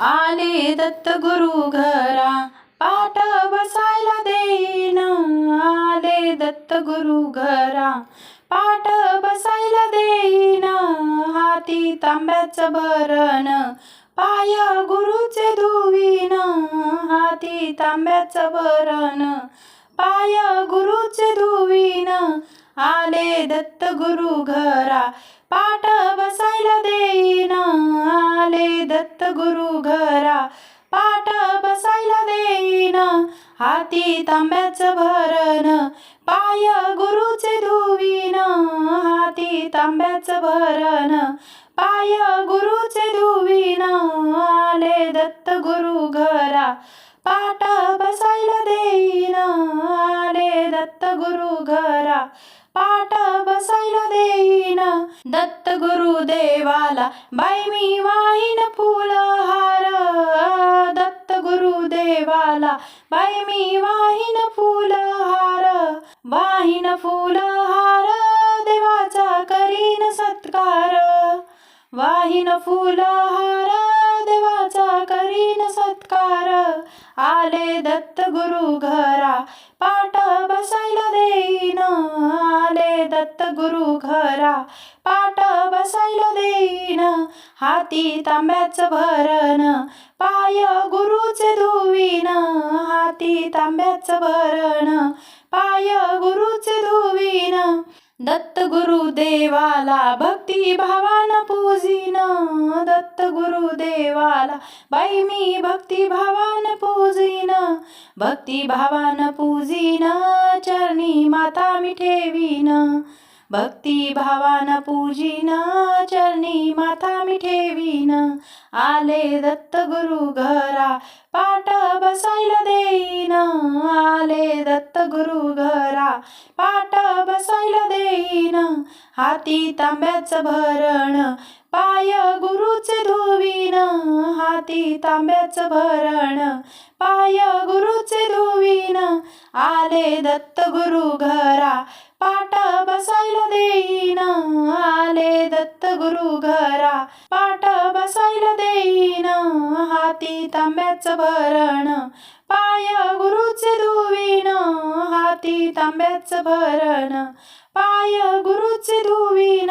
आले दत्त गुरु घरा पाठ बसायला देईन. आले दत्त गुरु घरा पाठ बसायला देईन. हाती तांब्याचं भरण पाय गुरुचे धुवीन. हाती तांब्याचं भरण पाय गुरुचे धुवीन. आले दत्त गुरु घरा पाठ बसा दत्त गुरु घरा पाठ बसायला देईन. हाती तांब्याचं भरण पाय गुरुचे धुवीन. हाती तांब्याचं भरण पाय गुरुचे धुवीन. आले दत्त गुरु घरा पाठ बसायला देईन. आले दत्त गुरु घरा दत्त गुरुदेवाला बाई मी वाहीन फुलहार. दत्त गुरुदेवाला बाई मी वाहीन फुलहार. वाहीन फुलहार देवाचा करीन सत्कार. वाहीन फुलहार देवाचा करीन सत्कार. आले दत्त गुरु घरा पाठ बसायला देईन. आले दत्त गुरु घरा बसायला देईन. हाती तांब्याचं भरण पाय गुरुचे धुवीन. हाती तांब्याचं भरण पाय गुरुचे धुवीन. दत्त गुरु देवाला भक्ती भावान पूजीन. दत्त गुरु देवाला बाई मी भक्ती भावान पूजीन. भक्ती भावान पूजीन चरणी माता मी ठेवीन. भक्ती भावान पूजीन चरणी माता मी ठेवीन. आले दत्त गुरु घरा पाठ बसायला देईन. आले दत्त गुरु घरा पाठ बसायला देईन. हाती तांब्याचं भरण पाय गुरुचे धुवीन. हाती तांब्याचं भरण दत्त गुरु घरा पाठ बसायला देईन. आले दत्त गुरु घरा पाठ बसायला देईन. हाती तांब्याचं भरण पाय गुरुचे धुवीन. हाती तांब्याचं भरण पाय गुरुचे धुवीन.